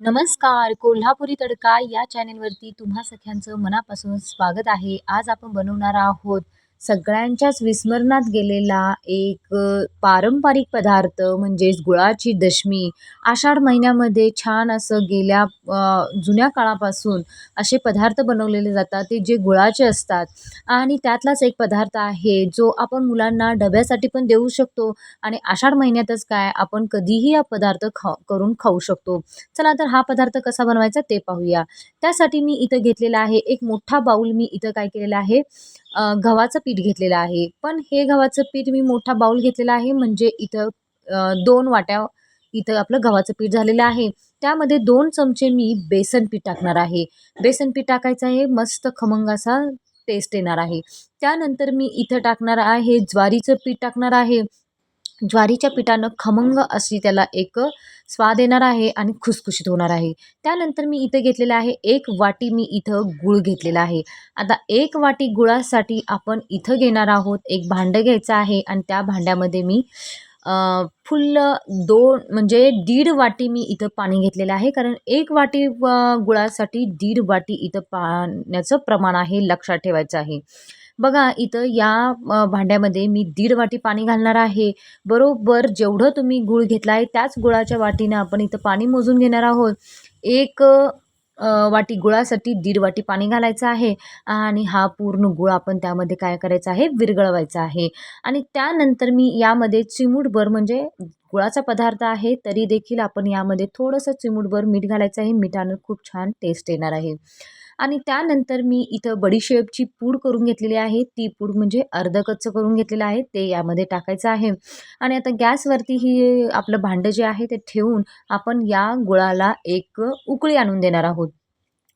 नमस्कार. कोल्हापुरी तडका या चॅनेलवरती तुम्हा सख्यांचं मनापासून स्वागत आहे. आज आपण बनवणार आहोत सगळ्यांच्याच विस्मरणात गेलेला एक पारंपरिक पदार्थ म्हणजेच गुळाची दशमी आषाढ महिन्यामध्ये छान असं गेल्या जुन्या काळापासून असे पदार्थ बनवलेले जातात ते जे गुळाचे असतात. आणि त्यातलाच एक पदार्थ आहे जो आपण मुलांना डब्यासाठी पण देऊ शकतो आणि आषाढ महिन्यातच काय आपण कधीही हा पदार्थ खा करून खाऊ शकतो. चला तर हा पदार्थ कसा बनवायचा ते पाहूया. त्यासाठी मी इथं घेतलेला आहे एक मोठा बाऊल मी इथं काय केलेला आहे. गव्हाचं पीठ घेतलेलं आहे. पण हे गव्हाचं पीठ मी मोठा बाऊल घेतलेला आहे. म्हणजे इथं दोन वाट्या इथं आपलं गव्हाचं पीठ झालेलं आहे. त्यामध्ये दोन चमचे मी बेसन पीठ टाकणार आहे. बेसन पीठ टाकायचं आहे. मस्त खमंग असा टेस्ट येणार आहे. त्यानंतर मी इथं टाकणार आहे ज्वारीचं पीठ टाकणार आहे. ज्वारीच्या पिठानं खमंग अशी त्याला एक स्वाद येणार आहे आणि खुसखुशीत होणार आहे. त्यानंतर मी इथं घेतलेलं आहे एक वाटी मी इथं गुळ घेतलेला आहे. आता एक वाटी गुळासाठी आपण इथं घेणार आहोत. एक भांडं घ्यायचं आहे आणि त्या भांड्यामध्ये मी फुल्ल दोन म्हणजे दीड वाटी मी इथं पाणी घेतलेलं आहे. कारण एक वाटी गुळासाठी दीड वाटी इथं पाण्याचं प्रमाण आहे लक्षात ठेवायचं आहे. बघा इथं या भांड्यामध्ये मी दीड वाटी पाणी घालणार आहे. बरोबर जेवढं तुम्ही गुळ घेतला आहे त्याच गुळाच्या वाटीनं आपण इथं पाणी मोजून घेणार आहोत. एक वाटी गुळासाठी दीड वाटी पाणी घालायचं आहे आणि हा पूर्ण गुळ आपण त्यामध्ये काय करायचं आहे? विरगळवायचा आहे. आणि त्यानंतर मी यामध्ये चिमूटभर म्हणजे गुळाचा पदार्थ आहे तरी देखील आपण यामध्ये थोडंसं चिमूटभर मीठ घालायचं आहे. मिठानं खूप छान टेस्ट येणार आहे. आणि त्यानंतर मी इथं बडीशेपची पूड करून घेतलेली आहे. ती पूड म्हणजे अर्धकच्चं करून घेतलेलं आहे. ते यामध्ये टाकायचं आहे. आणि आता गॅसवरती ही आपलं भांडं जे आहे ते ठेवून आपण या गुळाला एक उकळी आणून देणार आहोत.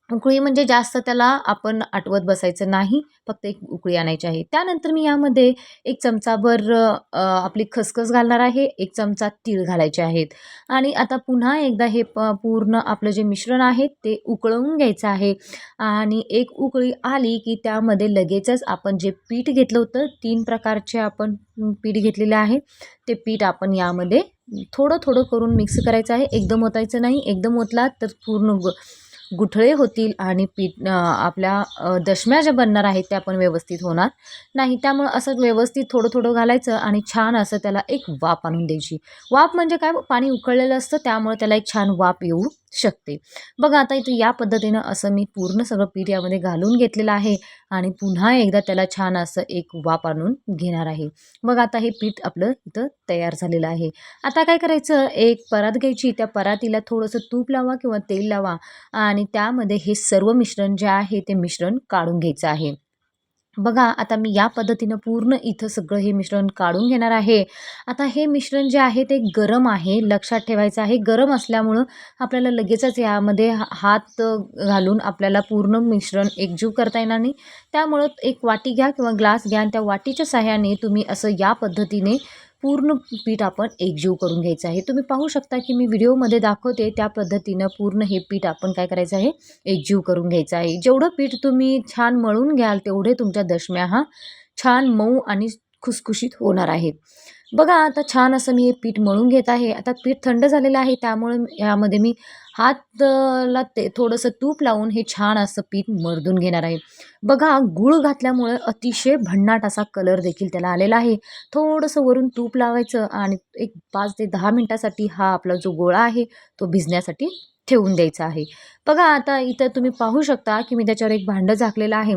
उकळी म्हणजे जास्त त्याला आपण आटवत बसायचं नाही फक्त एक उकळी आणायची आहे. त्यानंतर मी यामध्ये एक चमचाभर आपली खसखस घालणार आहे एक चमचा तीळ घालायचे आहेत. आणि आता पुन्हा एकदा हे प पूर्ण आपलं जे मिश्रण आहे ते उकळवून घ्यायचं आहे. आणि एक उकळी आली की त्यामध्ये लगेचच आपण जे पीठ घेतलं होतं तीन प्रकारचे आपण पीठ घेतलेले आहे. ते पीठ आपण यामध्ये थोडं थोडं करून मिक्स करायचं आहे. एकदम ओतायचं नाही. एकदम ओतला तर पूर्ण ग गुठळे होतील आणि पीठ आपल्या दशम्या ज्या बनणार आहेत त्या पण व्यवस्थित होणार नाही. त्यामुळं असं व्यवस्थित थोडं थोडं घालायचं आणि छान असं त्याला एक वाफ आणून द्यायची. वाफ म्हणजे काय? पाणी उकळलेलं असतं त्यामुळे त्याला एक छान वाफ येऊ शकते. बघा आता इथं या पद्धतीनं असं मी पूर्ण सगळं पीठ यामध्ये घालून घेतलेलं आहे आणि पुन्हा एकदा त्याला छान असं एक वाप आणून घेणार आहे. मग आता हे पीठ आपलं इथं तयार झालेलं आहे. आता काय करायचं? एक परात घ्यायची. त्या परातीला थोडंसं तूप लावा किंवा तेल लावा आणि त्यामध्ये हे सर्व मिश्रण जे आहे ते मिश्रण काढून घ्यायचं आहे. बघा आता मी या पद्धतीनं पूर्ण इथं सगळं हे मिश्रण काढून घेणार आहे. आता हे मिश्रण जे आहे ते गरम आहे लक्षात ठेवायचं आहे. गरम असल्यामुळं आपल्याला लगेचच यामध्ये हा- हात घालून आपल्याला पूर्ण मिश्रण एकजीव करता येणार नाही. त्यामुळं एक वाटी घ्या किंवा ग्लास घ्या आणि त्या वाटीच्या सहाय्याने तुम्ही असं या पद्धतीने पूर्ण पीठ आपण एकजीव करून घ्यायचं आहे. तुम्ही पाहू शकता की मी व्हिडिओमध्ये दाखवते त्या पद्धतीनं पूर्ण हे पीठ आपण काय करायचं आहे? एकजीव करून घ्यायचं आहे. जेवढं पीठ तुम्ही छान मळून घ्याल तेवढे तुमच्या दशम्या हा छान मऊ आणि खुसखुशीत होणार आहेत बघा आता छान असं मी हे पीठ मळून घेत आहे. आता पीठ थंड झालेलं आहे त्यामुळे यामध्ये मी हातला ते थोडंसं तूप लावून हे छान असं पीठ मर्दून घेणार आहे. बघा गूळ घातल्यामुळे अतिशय भन्नाट असा कलर देखील त्याला आलेला आहे. थोडंसं वरून तूप लावायचं आणि एक पाच ते दहा मिनटासाठी हा आपला जो गोळा आहे तो भिजण्यासाठी ठेवून द्यायचा आहे. बघा आता इथं तुम्ही पाहू शकता की मी त्याच्यावर एक भांडं झाकलेलं आहे.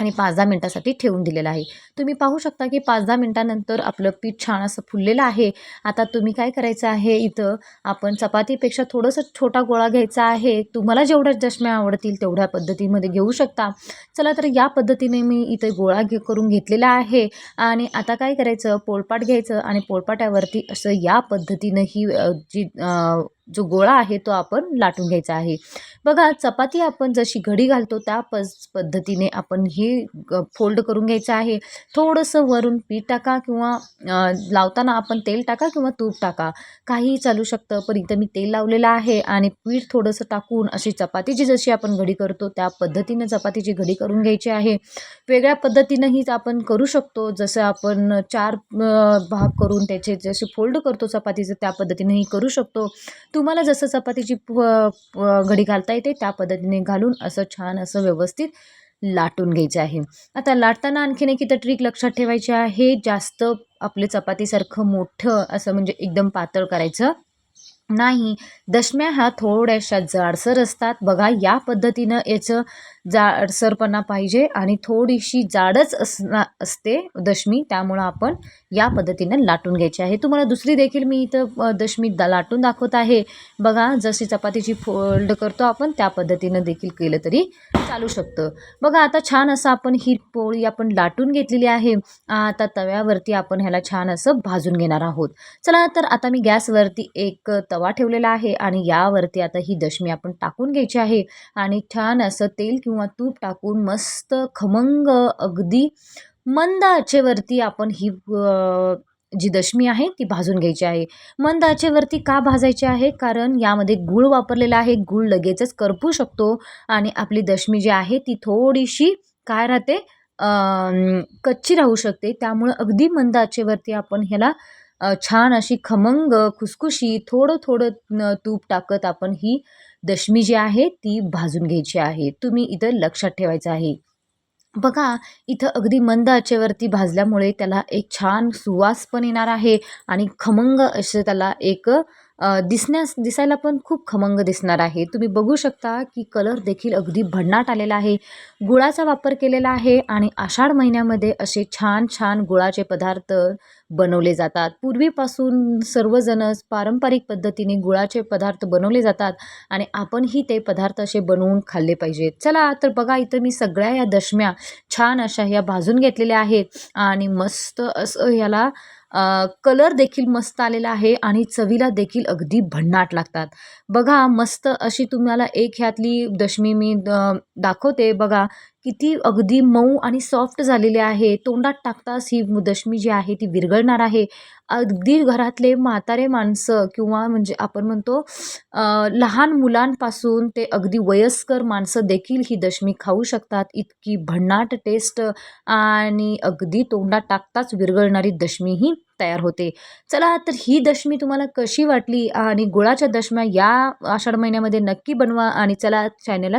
आणि पाच दहा मिनटासाठी ठेवून दिलेलं आहे. तुम्ही पाहू शकता की पाच दहा मिनटानंतर आपलं पीठ छान असं फुललेलं आहे. आता तुम्ही काय करायचं आहे इथं? आपण चपातीपेक्षा थोडंसं छोटा गोळा घ्यायचा आहे. तुम्हाला जेवढ्या चष्म्या आवडतील तेवढ्या पद्धतीमध्ये घेऊ शकता. चला तर या पद्धतीने मी इथं गोळा घे करून घेतलेला आहे. आणि आता काय करायचं? पोळपाट घ्यायचं आणि पोळपाट्यावरती असं या पद्धतीनं ही जी जो गोळा आहे तो आपण लाटून घ्यायचा आहे. बघा चपाती आपण जशी घडी घालतो त्या पस पद्धतीने आपण ही फोल्ड करून घ्यायचं आहे. थोडंसं वरून पीठ टाका किंवा लावताना आपण तेल टाका किंवा तूप टाका. काहीही चालू शकतं पण इथं मी तेल लावलेलं आहे आणि पीठ थोडंसं टाकून अशी चपातीची जशी आपण घडी करतो त्या पद्धतीनं चपातीची घडी करून घ्यायची आहे. वेगळ्या पद्धतीनंही आपण करू शकतो. जसं आपण चार भाग करून त्याचे जसे फोल्ड करतो चपातीचं त्या पद्धतीनंही करू शकतो. तुम्हाला जसं चपातीची प प- घडी घालता येते त्या पद्धतीने घालून असं छान असं व्यवस्थित लाटून घ्यायचं आहे. आता लाटताना आणखीन एक इथं ट्रिक लक्षात ठेवायची आहे जास्त आपले चपातीसारखं मोठं असं म्हणजे एकदम पातळ करायचं. नाही. दशम्या ह्या थोड्याशा जाडसर असतात. बघा या पद्धतीनं याचं जाडसरपणा पाहिजे आणि थोडीशी जाडच असना असते दशमी त्यामुळं आपण या पद्धतीनं लाटून घ्यायची आहे. तुम्हाला दुसरी देखील मी इथं दशमी दा लाटून दाखवत आहे. बघा जशी चपातीची फोल्ड करतो आपण त्या पद्धतीनं देखील केलं तरी चालू शकतं. बघा आता छान असं आपण ही पोळी आपण लाटून घेतलेली आहे. आता तव्यावरती आपण ह्याला छान असं भाजून घेणार आहोत. चला तर आता मी गॅसवरती एक तवा ठेवलेला आहे आणि यावरती आता ही दशमी आपण टाकून घ्यायची आहे. आणि छान असं तेल किंवा तूप टाकून मस्त खमंग अगदी मंद आचेवरती आपण ही जी दशमी आहे ती भाजून घ्यायची आहे. मंद आचेवरती का भाजायची आहे? कारण यामध्ये गूळ वापरलेला आहे. गूळ लगेचच करपू शकतो आणि आपली दशमी जी आहे ती थोडीशी काय राहते? कच्ची राहू शकते. त्यामुळं अगदी मंद आचेवरती आपण ह्याला छान अशी खमंग खुसखुशी थोडं थोडं तूप टाकत आपण ही दशमी जी आहे ती भाजून घ्यायची आहे. तुम्ही इथं लक्षात ठेवायचं आहे. बघा इथं अगदी मंद आचेवरती भाजल्यामुळे त्याला एक छान सुवास पण येणार आहे आणि खमंग असं त्याला एक दिसण्यास दिसायला पण खूप खमंग दिसणार आहे. तुम्ही बघू शकता की कलर देखील अगदी भन्नाट आलेला आहे. गुळाचा वापर केलेला आहे आणि आषाढ महिन्यामध्ये असे छान छान गुळाचे पदार्थ बनवले जातात. पूर्वीपासून सर्वजणच पारंपरिक पद्धतीने गुळाचे पदार्थ बनवले जातात आणि आपणही ते पदार्थ असे बनवून खाल्ले पाहिजेत. चला तर बघा इथं मी सगळ्या या दशम्या छान अशा ह्या भाजून घेतलेल्या आहेत आणि मस्त असं ह्याला कलर देखील मस्त आलेला आहे आणि चवीला देखील अगदी भन्नाट लागतात. बघा मस्त अशी तुम्हाला एक ह्यातली दशमी मी द दाखवते. बघा किती अगदी मऊ आणि सॉफ्ट झालेले आहे. तोंडात टाकताच ही दशमी जी आहे ती विरघळणार आहे. अगदी घरातले म्हातारे माणसं किंवा म्हणजे आपण म्हणतो लहान मुलांपासून ते अगदी वयस्कर माणसं देखील ही दशमी खाऊ शकतात. इतकी भन्नाट टेस्ट आणि अगदी तोंडात टाकताच विरघळणारी दशमी ही तयार होते. चला तर ही दशमी तुम्हाला कशी वाटली? आणि गुळाच्या दशम्या या आषाढ महिन्यामध्ये नक्की बनवा आणि चला चॅनेलला